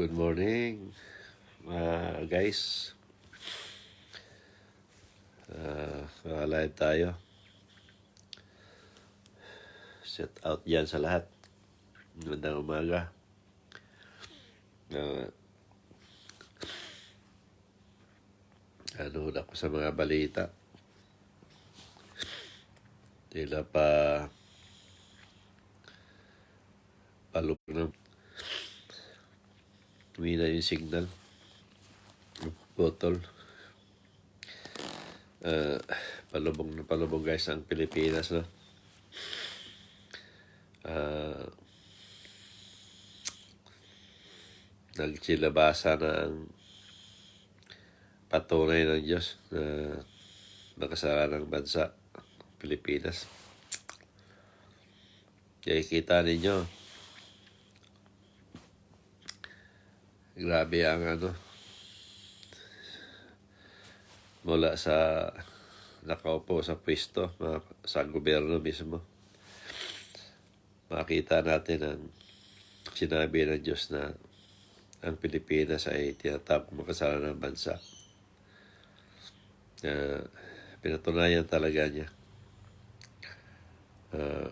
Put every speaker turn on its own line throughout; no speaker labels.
Good morning, mga guys. Uh, live tayo. Set out yan sa lahat. Magandang umaga. Uh, ano ako sa mga balita. Tila pa palok ng Tumina yung signal. Botol. Uh, palubog na palubog guys ang Pilipinas no. Uh, nagsilabasa na ang patunay ng Diyos na nakasara ng bansa Pilipinas. Kaya kita ninyo, grabe ang ano. Mula sa nakaupo sa pwesto sa gobyerno mismo. Makita natin ang sinabi ng Diyos na ang Pilipinas ay tinatapong makasalanan ng bansa. Uh, pinatunayan talaga niya. Uh,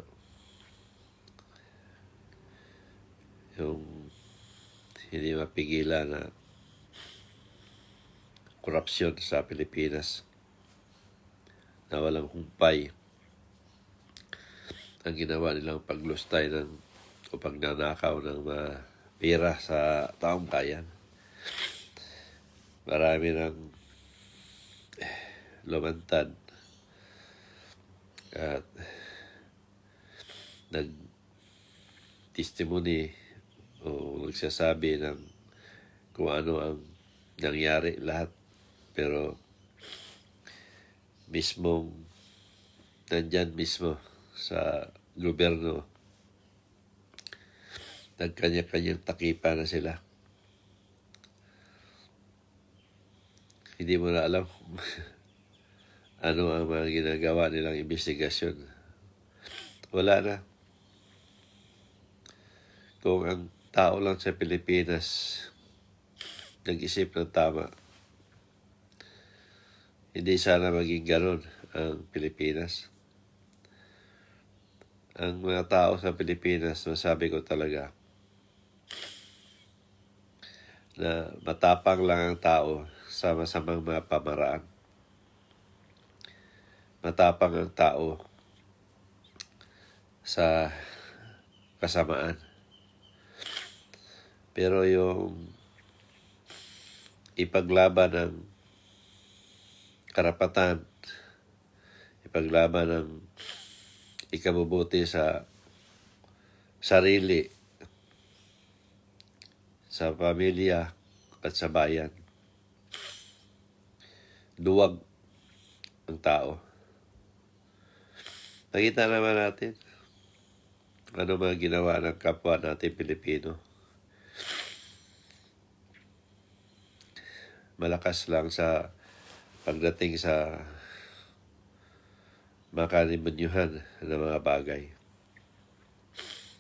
yung hindi mapigilan na korupsyon sa Pilipinas na walang humpay ang ginawa nilang paglustay ng o pagnanakaw ng mga pera sa taong bayan. Marami ng lumantad at nag testimony o nagsasabi ng kung ano ang nangyari lahat. Pero mismong nandyan mismo sa gobyerno nagkanya-kanyang takipa na sila. Hindi mo na alam ano ang mga ginagawa nilang investigasyon. Wala na. Kung ang tao lang sa Pilipinas nag-isip ng tama. Hindi sana maging ganun ang Pilipinas. Ang mga tao sa Pilipinas, masabi ko talaga, na matapang lang ang tao sa masamang mga pamaraan. Matapang ang tao sa kasamaan. Pero yung ipaglaban ng karapatan, ipaglaban ng ikabubuti sa sarili, sa pamilya at sa bayan. Duwag ang tao. Nakita naman natin ano mga ginawa ng kapwa natin Pilipino malakas lang sa pagdating sa makalimunyuhan ng mga bagay.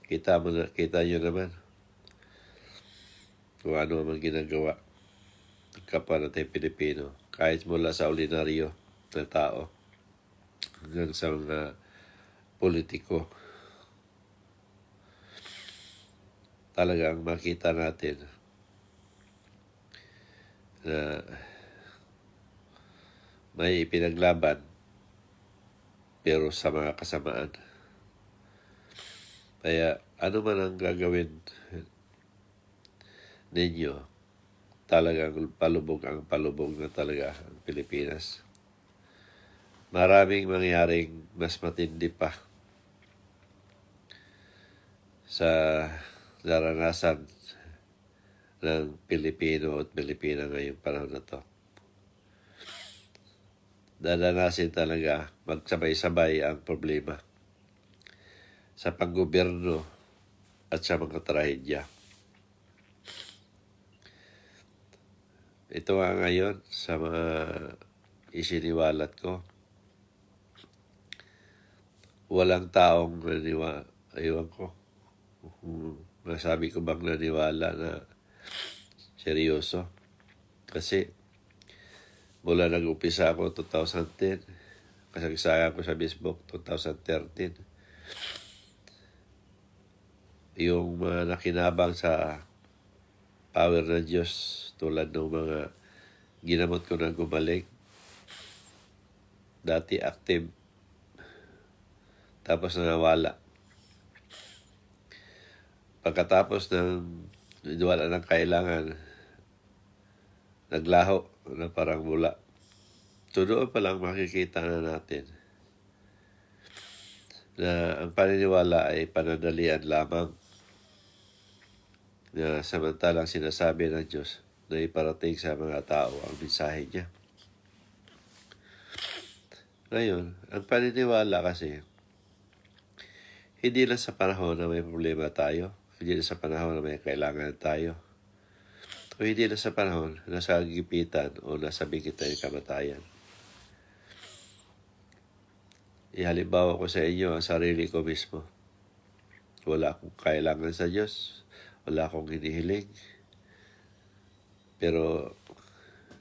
Kita mo na, kita nyo naman kung ano ang ginagawa kapwa natin Pilipino. Kahit mula sa ordinaryo na tao hanggang sa mga politiko. Talagang makita natin na may pinaglaban pero sa mga kasamaan. Kaya ano man ang gagawin ninyo, talagang palubog ang palubog na talaga ang Pilipinas. Maraming mangyaring mas matindi pa sa naranasan ng Pilipino at Pilipina ngayong panahon na to. Dadanasin talaga magsabay-sabay ang problema sa panggobyerno at sa mga trahedya. Ito nga ngayon sa mga isiniwalat ko. Walang taong naniwa, aywan ko. Masabi ko bang naniwala na seryoso. Kasi mula nag-upisa ako 2010, kasagsayan ko sa Facebook 2013. Yung mga nakinabang sa power ng Diyos tulad ng mga ginamot ko na gumaling. Dati active. Tapos nawala. Pagkatapos ng wala ng kailangan, naglaho na parang mula. So doon pa lang makikita na natin na ang paniniwala ay panandalian lamang na samantalang sinasabi ng Diyos na iparating sa mga tao ang mensahe niya. Ngayon, ang paniniwala kasi, hindi lang sa panahon na may problema tayo, hindi lang sa panahon na may kailangan tayo, o hindi lang sa panahon na nasa gipitan o nasa bingit ng kamatayan. Ihalimbawa ko sa inyo ang sarili ko mismo. Wala akong kailangan sa Diyos. Wala akong hinihiling. Pero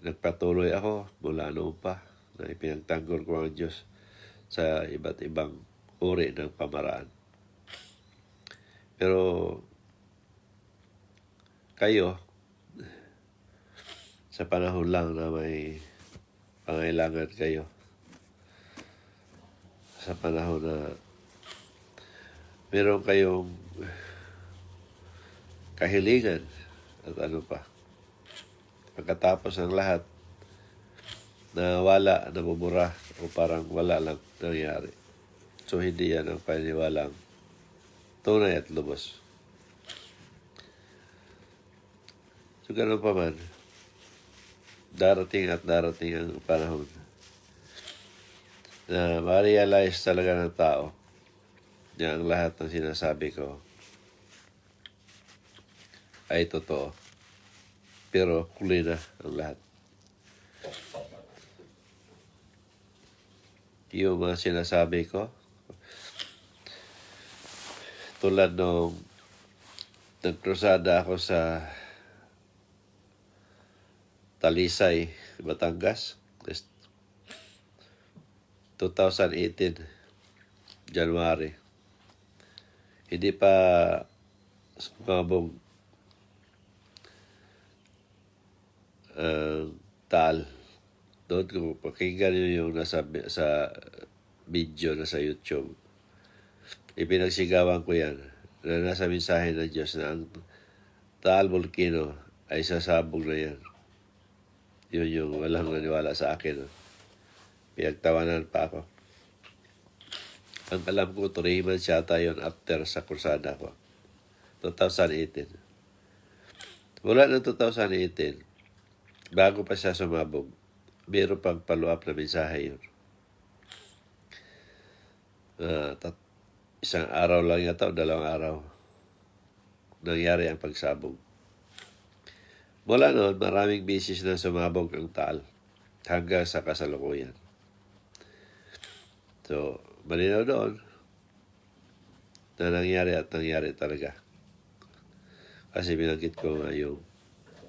nagpatuloy ako mula noon pa na ipinagtanggol ko ang Diyos sa iba't ibang uri ng pamaraan. Pero kayo, sa panahon lang na may pangailangan kayo, sa panahon na meron kayong kahilingan at ano pa. Pagkatapos ng lahat, na wala, nabubura, o parang wala lang nangyari. So, hindi yan ang paniniwalang tunay at lubos. So, ganun pa man, darating at darating ang panahon na ma-realize talaga ng tao na ang lahat ng sinasabi ko ay totoo. Pero huli na ang lahat. Yung mga sinasabi ko, tulad nung nagkrusada ako sa Talisay, Batangas. 2018, January. Hindi pa sumabog uh, tal. Doon ko pakinggan nyo yung nasa sa video na sa YouTube. Ipinagsigawan ko yan na nasa mensahe ng Diyos na ang Taal Volcano ay sasabog na yan. Yun yung walang naniwala sa akin. No? Pinagtawanan pa ako. Ang alam ko, 3 months yata yun after sa kursada ko. 2018. Mula ng 2018, bago pa siya sumabog, meron pang follow-up na mensahe yun. Uh, tat- isang araw lang yata o dalawang araw nangyari ang pagsabog. Mula noon, maraming bisis na sumabog ang taal hanggang sa kasalukuyan. So, malinaw doon na nangyari at nangyari talaga. Kasi binanggit ko nga yung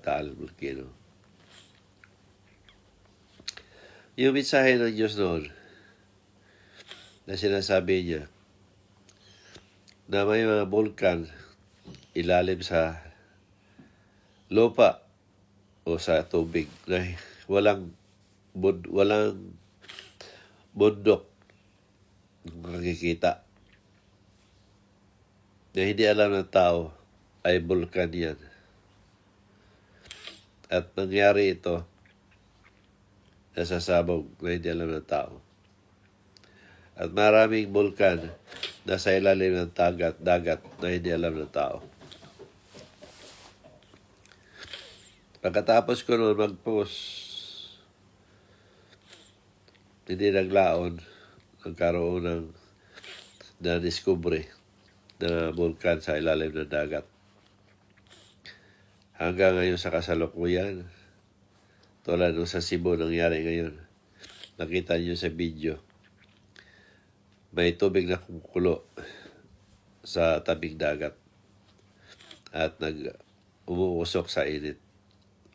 Taal Volcano. Yung mensahe ng Diyos noon na sinasabi niya na may mga bulkan ilalim sa lupa o sa tubig na walang bud, walang bundok makikita na hindi alam ng tao ay bulkan yan. At nangyari ito nasasabog na hindi alam ng tao. At maraming bulkan na sa ilalim ng tagat, dagat na hindi alam ng tao. Pagkatapos ko noon mag-post, hindi naglaon, nagkaroon ng na-discovery na vulkan sa ilalim ng dagat. Hanggang ngayon sa kasalukuyan, tulad ng sa Cebu nangyari ngayon, nakita niyo sa video, may tubig na kumukulo sa tabing dagat at nag umuusok sa init.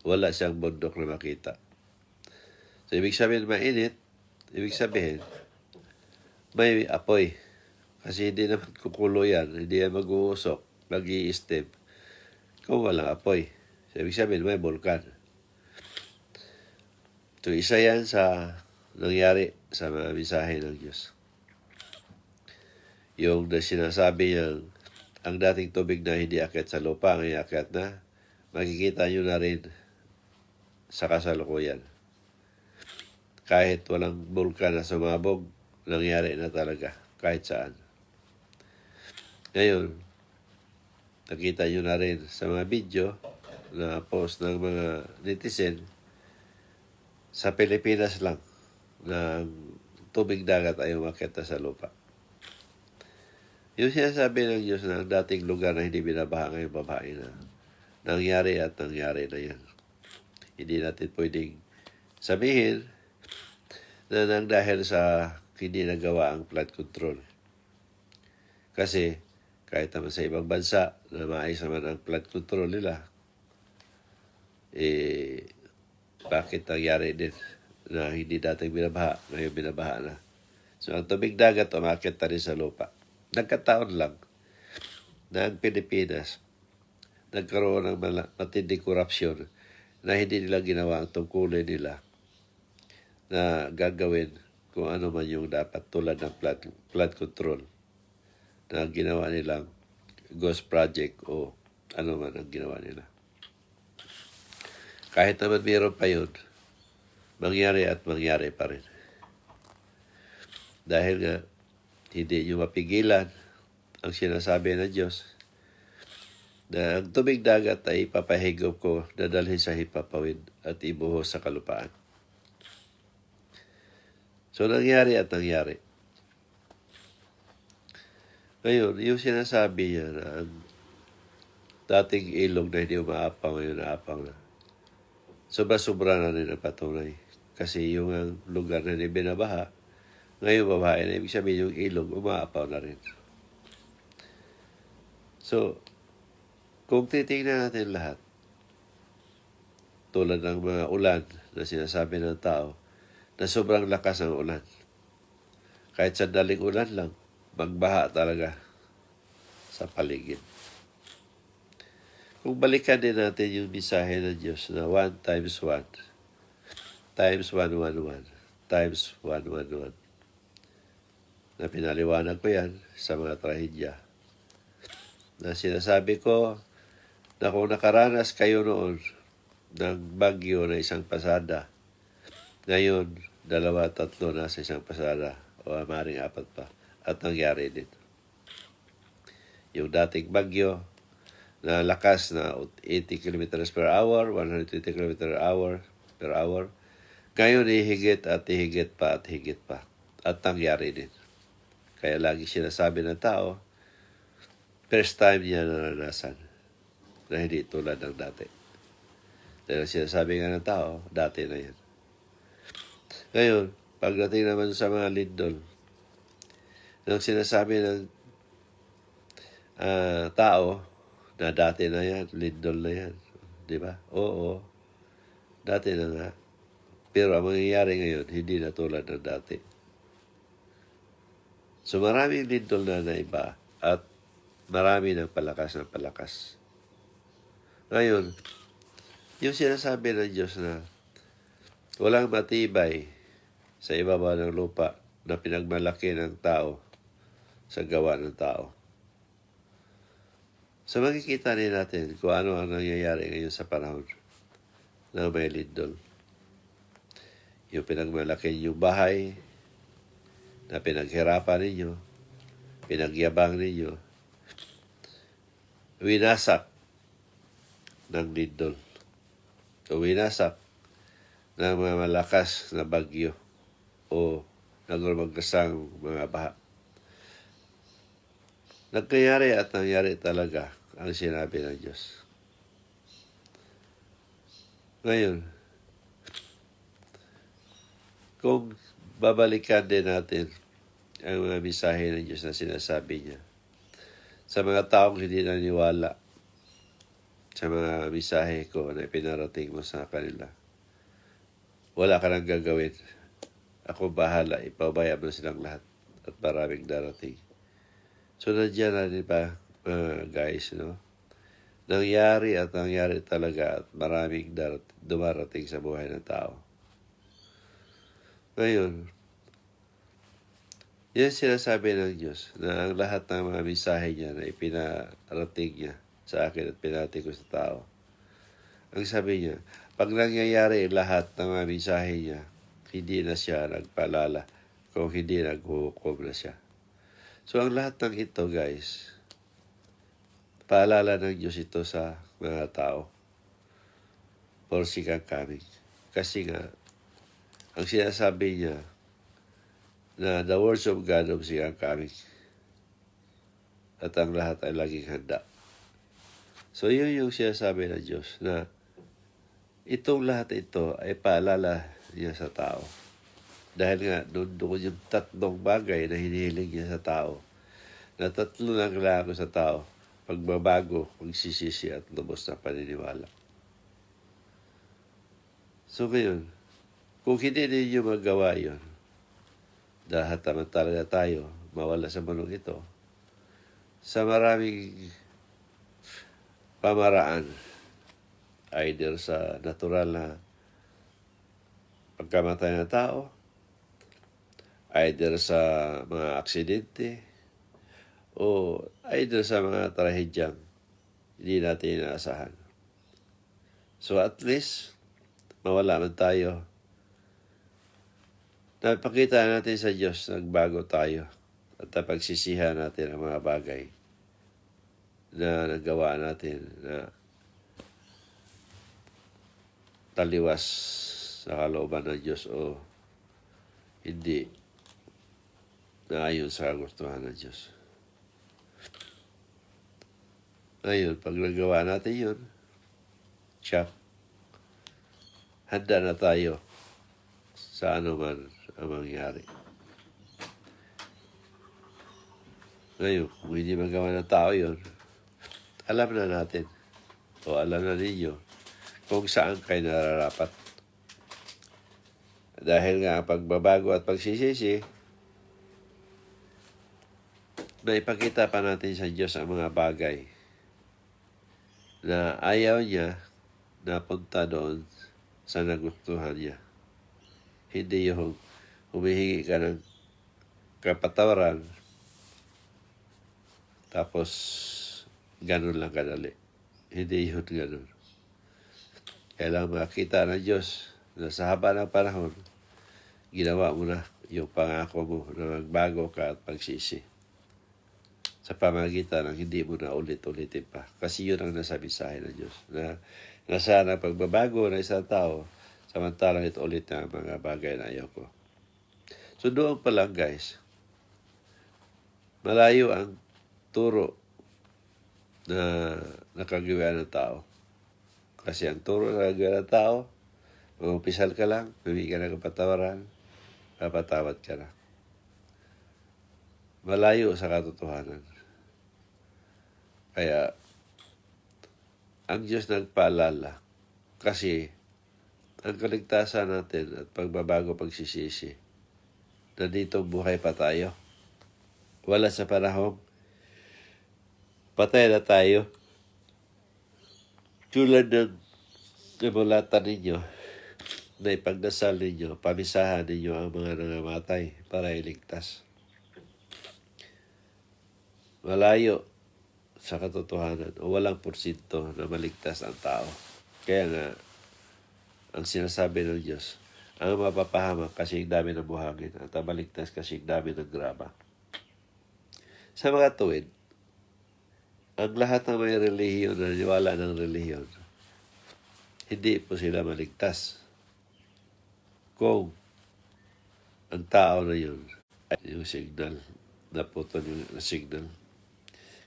wala siyang bundok na makita. So, ibig sabihin mainit, ibig sabihin, may apoy. Kasi hindi naman kukulo yan, hindi yan mag-uusok, mag steam kung walang apoy. So, ibig sabihin, may vulkan. So, isa yan sa nangyari sa mga mensahe ng Diyos. Yung na sinasabi niyang ang dating tubig na hindi akit sa lupa ang iakyat na, makikita nyo na rin sa kasalukuyan. Kahit walang bulkan na sumabog, nangyari na talaga, kahit saan. Ngayon, nakita nyo na rin sa mga video na post ng mga netizen, sa Pilipinas lang, na tubig dagat ay umakyat na sa lupa. Yung sinasabi ng Diyos na ang dating lugar na hindi binabaha ngayon babae na nangyari at nangyari na yan. Hindi natin pwedeng sabihin na nang dahil sa hindi nagawa ang flood control. Kasi kahit naman sa ibang bansa na maayos naman ang flood control nila, eh, bakit nangyari din na hindi dating binabaha, ngayon binabaha na. So ang tubig dagat umakit na rin sa lupa. Nagkataon lang na ang Pilipinas nagkaroon ng matinding korupsyon na hindi nila ginawa ang tungkulin nila na gagawin kung ano man yung dapat tulad ng flood, flood control na ginawa nilang ghost project o ano man ang ginawa nila. Kahit naman mayroon pa yun, mangyari at mangyari pa rin. Dahil nga, hindi nyo mapigilan ang sinasabi ng Diyos na ang tubig dagat ay ipapahigop ko dadalhin sa hipapawid at ibuhos sa kalupaan. So, nangyari at nangyari. Ngayon, yung sinasabi niya na ang dating ilog na hindi umaapang, ngayon naapang na. Sobra-sobra na rin ang patunay. Kasi yung lugar na binabaha, ngayon babae na ibig sabihin yung ilog, umaapaw na rin. So, kung titingnan natin lahat, tulad ng mga ulan na sinasabi ng tao, na sobrang lakas ng ulan. Kahit sandaling ulan lang, magbaha talaga sa paligid. Kung balikan din natin yung mensahe ng Diyos na 1 times 1 times 111 times 111 na pinaliwanag ko yan sa mga trahedya na sinasabi ko na kung nakaranas kayo noon ng bagyo na isang pasada, ngayon, dalawa, tatlo na sa isang pasada o maring apat pa at nangyari din. Yung dating bagyo na lakas na 80 km per hour, 120 km per hour, per hour, ngayon ihigit at ihigit pa at higit pa. At nangyari din. Kaya lagi sinasabi ng tao, first time niya naranasan na hindi tulad ng dati. Dahil sinasabi nga ng tao, dati na yan. Ngayon, pagdating naman sa mga lindol, nang sinasabi ng ah, tao na dati na yan, lindol na yan. Di ba? Oo, dati na nga. Pero ang mangyayari ngayon, hindi na tulad ng dati. So maraming lindol na na iba at marami ng palakas ng palakas. Ngayon, yung sinasabi ng Diyos na walang matibay sa ibaba ng lupa na pinagmalaki ng tao sa gawa ng tao. So makikita rin natin kung ano ang nangyayari ngayon sa panahon na may lindol. Yung pinagmalaki yung bahay na pinaghirapan ninyo, pinagyabang ninyo, winasak ng lindol o winasak ng mga malakas na bagyo o nagulmagasang mga baha. Nagkayari at nangyari talaga ang sinabi ng Diyos. Ngayon, kung babalikan din natin ang mga misahe ng Diyos na sinasabi niya sa mga taong hindi naniwala sa mga misahe ko na pinarating mo sa kanila. Wala ka nang gagawin. Ako bahala, ipabaya mo silang lahat at maraming darating. So, nandiyan na din ba, mga guys, no? Nangyari at nangyari talaga at maraming darat, dumarating sa buhay ng tao. Ngayon, yan sinasabi ng Diyos na ang lahat ng mga misahe niya na ipinarating niya sa akin at pinarating ko sa tao. Ang sabi niya, pag nangyayari lahat ng mga misahe niya, hindi na siya nagpalala kung hindi naghuhukom na siya. So ang lahat ng ito guys, paalala ng Diyos ito sa mga tao for coming. Kasi nga, ang sinasabi niya, na the words of God of second coming. At ang lahat ay laging handa. So yun yung sinasabi ng Diyos na itong lahat ito ay paalala niya sa tao. Dahil nga, doon doon yung tatlong bagay na hinihiling niya sa tao. Na tatlo na kailangan sa tao. Pagbabago, pagsisisi at lubos na paniniwala. So ngayon, kung hindi ninyo magawa yon, talaga tayo mawala sa manong ito, sa maraming pamaraan, either sa natural na pagkamatay ng tao, either sa mga aksidente, o either sa mga trahedyang hindi natin inaasahan. So at least, mawala man tayo. Napakita natin sa Diyos, nagbago tayo. At napagsisihan natin ang mga bagay na nagawa natin na taliwas sa kalooban ng Diyos o hindi na ayon sa kagustuhan ng Diyos. Ngayon, pag nagawa natin yun, check, handa na tayo sa man ang mangyari. Ngayon, kung hindi magawa ng tao yun, alam na natin o alam na ninyo kung saan kayo nararapat. Dahil nga ang pagbabago at pagsisisi, naipakita pa natin sa Diyos ang mga bagay na ayaw niya na punta doon sa nagustuhan niya. Hindi yung humihingi ka ng kapatawaran tapos ganun lang kadali. Hindi yun ganun. Kailangan makita ng Diyos na sa haba ng panahon, ginawa mo na yung pangako mo na magbago ka at pagsisi sa pamagitan ng hindi mo na ulit-ulitin pa. Kasi yun ang nasa mensahe ng Diyos. Na na pagbabago ng isang tao, samantalang ito ulit na mga bagay na ayaw ko. So doon pa lang guys, malayo ang turo na nakagawa ng tao. Kasi ang turo na nakagawa ng tao, Mag-umpisal ka lang, humingi ka ng kapatawaran, papatawad ka na. Malayo sa katotohanan. Kaya, ang Diyos nagpaalala kasi ang kaligtasan natin at pagbabago pagsisisi na dito buhay pa tayo. Wala sa panahon. Patay na tayo. Tulad ng namulatan ninyo na ipagdasal ninyo, pamisahan ninyo ang mga nangamatay para iligtas. Malayo sa katotohanan o walang porsinto na maligtas ang tao. Kaya nga, ang sinasabi ng Diyos, ang mapapahamak kasi dami ng buhangin at ang maligtas kasi dami ng graba. Sa mga tuwid, ang lahat ng may relihiyon na niwala ng relihiyon, hindi po sila maligtas. Kung ang tao na yun ay yung signal, naputol yung signal.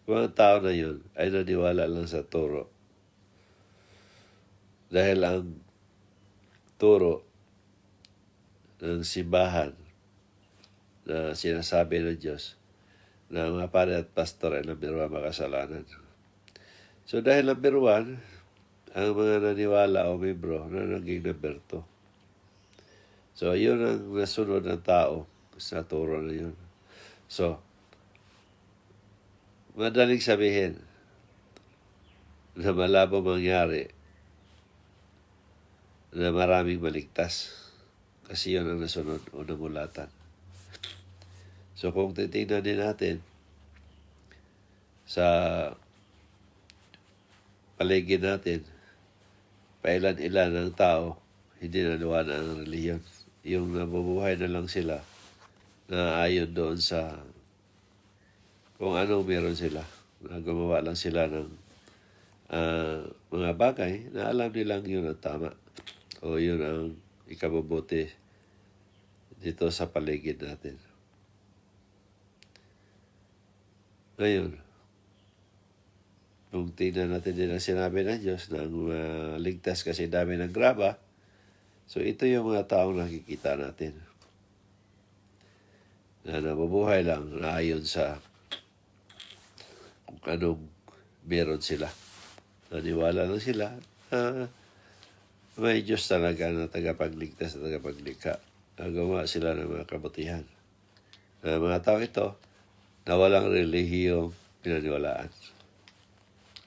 Kung ang tao na yun ay naniwala lang sa turo, dahil ang turo ng simbahan na sinasabi ng Diyos na mga pare at pastor ay one makasalanan. So dahil one, ang mga naniwala o membro na naging number 2. So, yun ang nasunod ng tao sa turo na yun. So, madaling sabihin na malabo mangyari na maraming maligtas. Kasi yun ang nasunod o namulatan. So kung titignan din natin sa paligid natin, pailan-ilan ng tao hindi naniwala ng reliyon. Yung nabubuhay na lang sila na ayon doon sa kung ano meron sila. Na lang sila ng ah, mga bagay na alam nilang yun ang tama o yun ang ikabubuti dito sa paligid natin. Ngayon, kung tingnan natin din ang sinabi ng Diyos ang uh, ligtas kasi dami ng graba, so ito yung mga taong nakikita natin na nabubuhay lang na ayon sa kung anong meron sila. Naniwala lang sila na may Diyos talaga na tagapagligtas at tagapaglikha. Nagawa sila ng mga kabutihan. Na mga tao ito na walang relihiyong pinaniwalaan.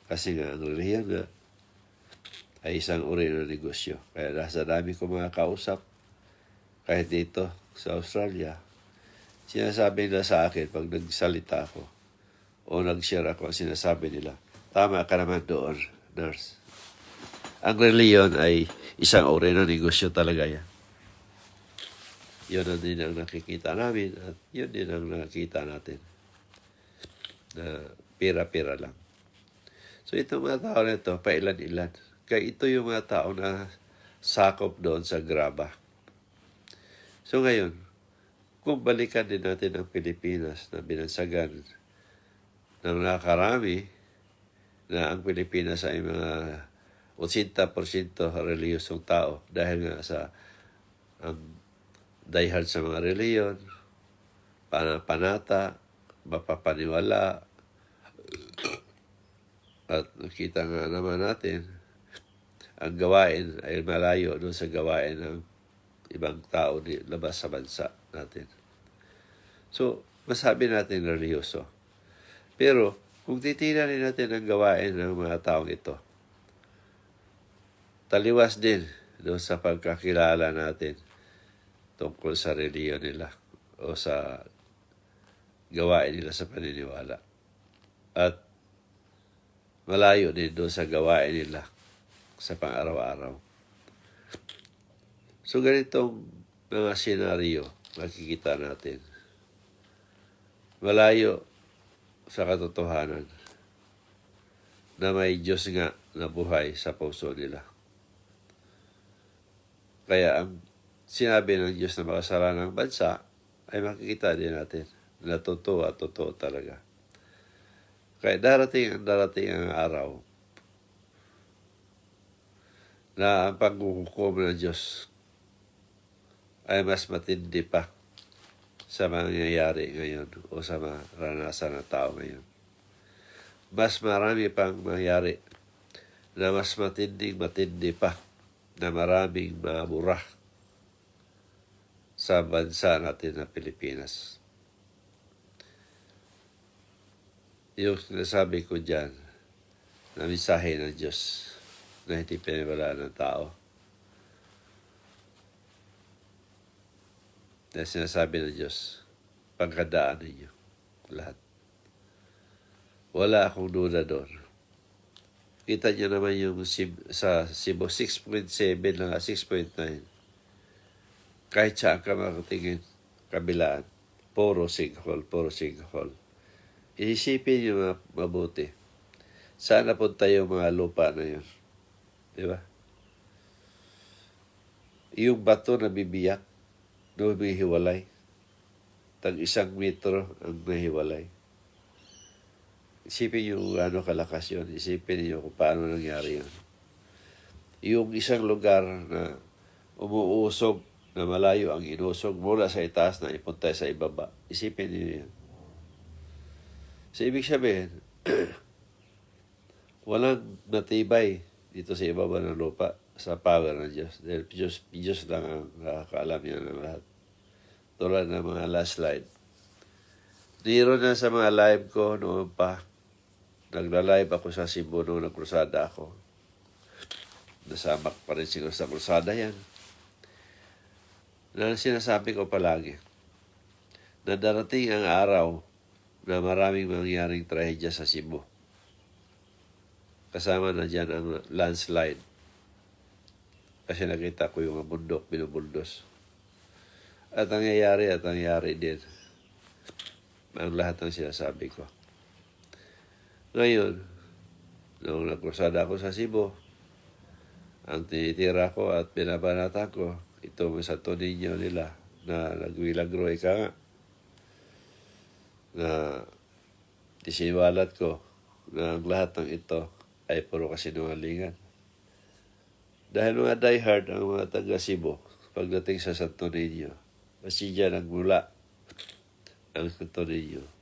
Kasi nga, ang relihiyon nga ay isang uri ng negosyo. Kaya nasa dami ko mga kausap, kahit dito sa Australia, sinasabi nila sa akin pag nagsalita ako o nag-share ako, ang sinasabi nila, tama ka naman doon, nurse. Ang reliyon ay isang uri ng negosyo talaga yan. Yun ang din ang nakikita namin at yun din ang nakikita natin na pira-pira lang. So itong mga tao na ito, pailan-ilan. Kaya ito yung mga tao na sakop doon sa graba. So ngayon, kung balikan din natin ang Pilipinas na binansagan ng nakarami na ang Pilipinas ay mga 80% reliyosong tao dahil nga sa ang diehard sa mga reliyon, panata, mapapaniwala, at nakita nga naman natin, ang gawain ay malayo doon sa gawain ng ibang tao di labas sa bansa natin. So, masabi natin reliyoso. Pero, kung titignan natin ang gawain ng mga taong ito, taliwas din doon sa pagkakilala natin tungkol sa reliyon nila o sa gawain nila sa paniniwala. At malayo din doon sa gawain nila sa pang-araw-araw. So ganitong mga senaryo makikita natin. Malayo sa katotohanan na may Diyos nga na buhay sa puso nila. Kaya ang sinabi ng Diyos na makasalanan ng bansa ay makikita din natin na totoo at totoo talaga. Kaya darating ang darating ang araw na ang paghuhukom ng Diyos ay mas matindi pa sa mangyayari ngayon o sa maranasan ng tao ngayon. Mas marami pang mangyari na mas matinding matindi pa na maraming mabura sa bansa natin na Pilipinas. Yung sinasabi ko dyan, na mensahe ng Diyos na hindi pinawala ng tao. Na sinasabi ng Diyos, pagkadaan ninyo, lahat. Wala akong duda doon. Kita niyo naman yung sa Cebu, 6.7 lang, 6.9. Kahit saan ka makatingin, kabilaan, puro sinkhole, puro sinkhole. Isipin niyo ma- mabuti. Saan napunta yung mga lupa na yun? Di ba? Yung bato na bibiyak, na humihiwalay. Tag isang metro ang nahiwalay. Isipin niyo kung ano kalakas yun. Isipin niyo kung paano nangyari yun. Yung isang lugar na umuusog na malayo ang inusog mula sa itaas na ipunta sa ibaba. Isipin niyo yun. So, ibig sabihin, walang natibay dito sa ibaba ng lupa sa power ng Diyos. Dahil Diyos, Diyos lang ang nakakaalam yan ng lahat. Tulad ng mga last slide. Niro na sa mga live ko noon pa. Nagla-live ako sa Cebu noong nagkrusada ako. Nasamak pa rin siguro sa krusada yan. Na sinasabi ko palagi na darating ang araw na maraming mangyaring trahedya sa Cebu. Kasama na dyan ang landslide. Kasi nakita ko yung bundok, binubuldos. At ang nangyayari at ang nangyayari din. Ang lahat ng sinasabi ko. Ngayon, nung nagkrusada ako sa Cebu, ang tinitira ko at binabanata ko, ito sa Niño nila na nagwilagro ika nga na isiniwalat ko na ang lahat ng ito ay puro kasinungalingan. Dahil mga diehard ang mga taga Cebu pagdating sa Santo Niño, kasi dyan nagmula ang Santo Niño.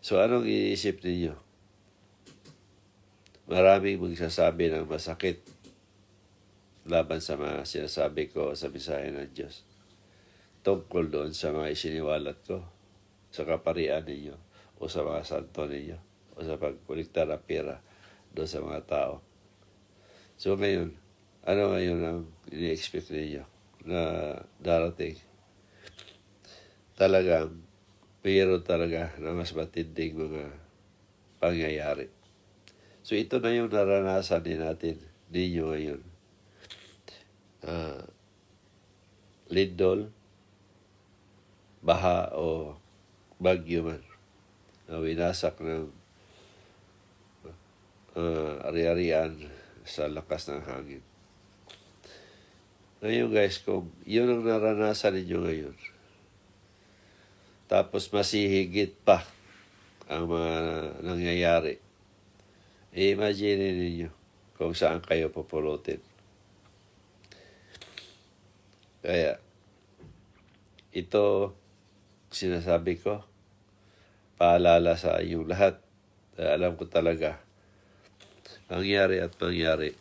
So anong iisip ninyo? Maraming magsasabi ng masakit laban sa mga sinasabi ko sa misahe ng Diyos. Tungkol doon sa mga isiniwalat ko sa kaparian ninyo o sa mga santo ninyo o sa pagkulikta ng pera doon sa mga tao. So ngayon, ano ngayon ang ini-expect ninyo na darating? Talagang, mayroon talaga na mas matinding mga pangyayari. So ito na yung naranasan din natin ninyo ngayon. Ah, lindol, baha o bagyo man na winasak ng uh, ari-arian sa lakas ng hangin. Ngayon guys, kung yun ang naranasan ninyo ngayon, tapos masihigit pa ang mga nangyayari, i-imagine ninyo kung saan kayo pupulutin. Kaya, ito, sinasabi ko, paalala sa inyong lahat. Alam ko talaga, mangyari at mangyari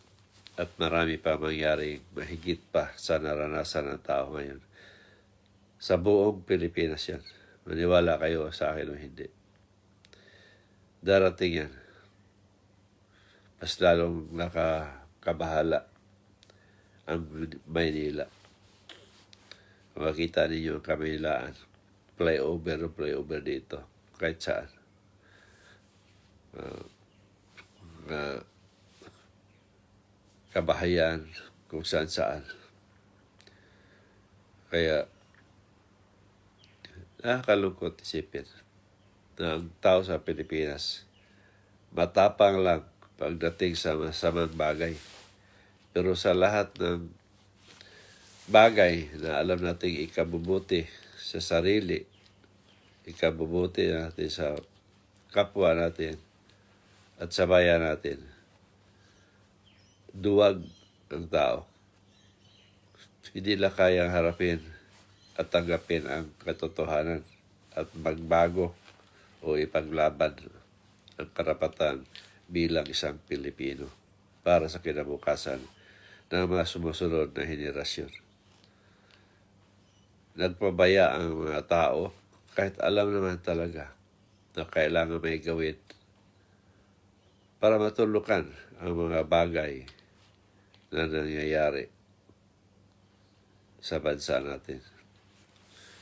at marami pa mangyari mahigit pa sa naranasan ng tao ngayon. Sa buong Pilipinas yan. Maniwala kayo sa akin o hindi. Darating yan. Mas lalong nakakabahala ang Maynila. Makita ninyo ang Kamilaan. Flyover o flyover dito. Kahit saan. Uh, uh, kabahayan kung saan saan. Kaya, nakakalungkot isipin ang tao sa Pilipinas matapang lang pagdating sa masamang bagay. Pero sa lahat ng bagay na alam nating ikabubuti sa sarili, ikabubuti natin sa kapwa natin at sa bayan natin, duwag ang tao. Hindi na kayang harapin at tanggapin ang katotohanan at magbago o ipaglaban ang karapatan bilang isang Pilipino para sa kinabukasan ng mga sumusunod na henerasyon. Nagpabaya ang mga tao kahit alam naman talaga na kailangan may gawin para matulukan ang mga bagay na nangyayari sa bansa natin.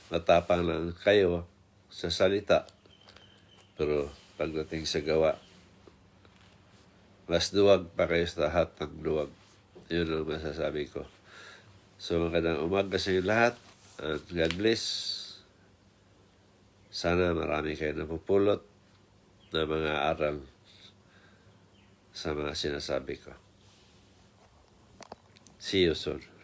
Matapang lang kayo sa salita, pero pagdating sa gawa, mas duwag pa kayo sa lahat ng duwag. Yun ang masasabi ko. So magandang umaga sa inyo lahat. At God bless. Sana marami kayo napupulot na mga aral sa mga sinasabi ko. See you soon.